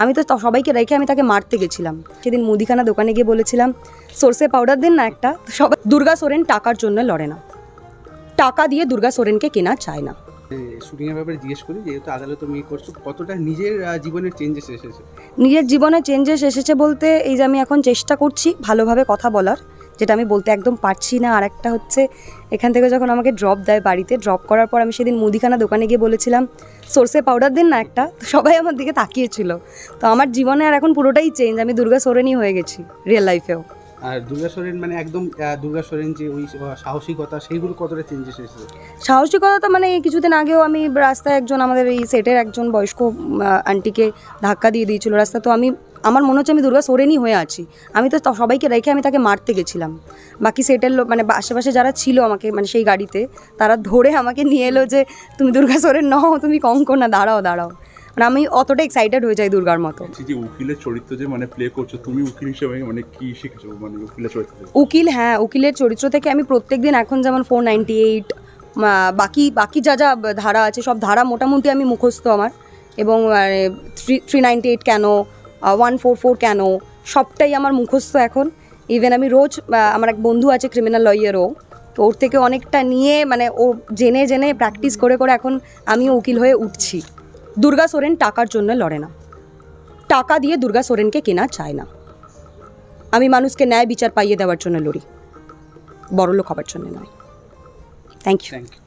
আমি তো সবাইকে রেখে আমি তাকে মারতে গেছিলাম। সেদিন মুদিখানা দোকানে গিয়ে বলেছিলাম সর্ষে পাউডার দিন না একটা। সবাই দুর্গা সোরেন টাকার জন্য লড়ে না। টাকা দিয়ে দুর্গা সোরেনকে কেনা চায় না। শুটিং ব্যাপারে জিজ্ঞেস করি যেহেতু আদালত তুমি করছ কতটা নিজের জীবনের চেঞ্জেস এসেছে? নিজের জীবনে চেঞ্জেস এসেছে বলতে এই যে আমি এখন চেষ্টা করছি ভালোভাবে কথা বলার। যেটা আমি বলতে একদম পারছি না। আর একটা হচ্ছে এখান থেকে যখন আমাকে ড্রপ দেয় বাড়িতে ড্রপ করার পর আমি সেদিন মুদিখানা দোকানে গিয়ে বলেছিলাম সর্ষে পাউডার দিন না একটা? তো সবাই আমার দিকে তাকিয়েছিল। তো আমার জীবনে আর এখন পুরোটাই চেঞ্জ আমি দুর্গা সোরেনই হয়ে গেছি রিয়েল লাইফেও আর দুর্গা সোরেন মানে একদম দুর্গা সোরেন যে ওই সাহসিকতা সেইগুলো কতটা চেঞ্জেস এসেছে সাহসিকতা তো মানে কিছুদিন আগেও আমি রাস্তায় একজন আমাদের এই সেটের একজন বয়স্ক আন্টিকে ধাক্কা দিয়ে দিয়েছিল রাস্তা তো আমি আমার মনে হচ্ছে আমি দুর্গা সোরেনই হয়ে আছি। আমি তো সবাইকে রেখে আমি তাকে মারতে গেছিলাম। বাকি সেটের লোক মানে আশেপাশে যারা ছিল আমাকে মানে সেই গাড়িতে তারা ধরে আমাকে নিয়ে এলো যে তুমি দুর্গা সোরেন নও তুমি কঙ্কনা দাঁড়াও দাঁড়াও। মানে আমি অতটা এক্সাইটেড হয়ে যাই দুর্গার মতো। যে উকিলের চরিত্র যে মানে প্লে করছ তুমি উকিল হিসেবে মানে কি শিখেছো মানে উকিলের চরিত্র উকিল হ্যাঁ উকিলের চরিত্র থেকে আমি প্রত্যেকদিন এখন যেমন ফোর নাইনটি এইট বাকি বাকি যা যা ধারা আছে সব ধারা মোটামুটি আমি মুখস্থ আমার। এবং থ্রি থ্রি নাইনটি এইট কেন ওয়ান ফোর ফোর কেন? সবটাই আমার মুখস্থ এখন। ইভেন আমি রোজ আমার এক বন্ধু আছে ক্রিমিনাল লয়ারও তো ওর থেকে অনেকটা নিয়ে মানে ও জেনে জেনে প্র্যাকটিস করে করে এখন আমিও উকিল হয়ে উঠছি। দুর্গা সোরেন টাকার জন্য লড়ে না। টাকা দিয়ে দুর্গা সোরেনকে কেনা চায় না। আমি মানুষকে ন্যায় বিচার পাইয়ে দেওয়ার জন্য লড়ি। বড়লোক হবার জন্য নয়। Thank you thank you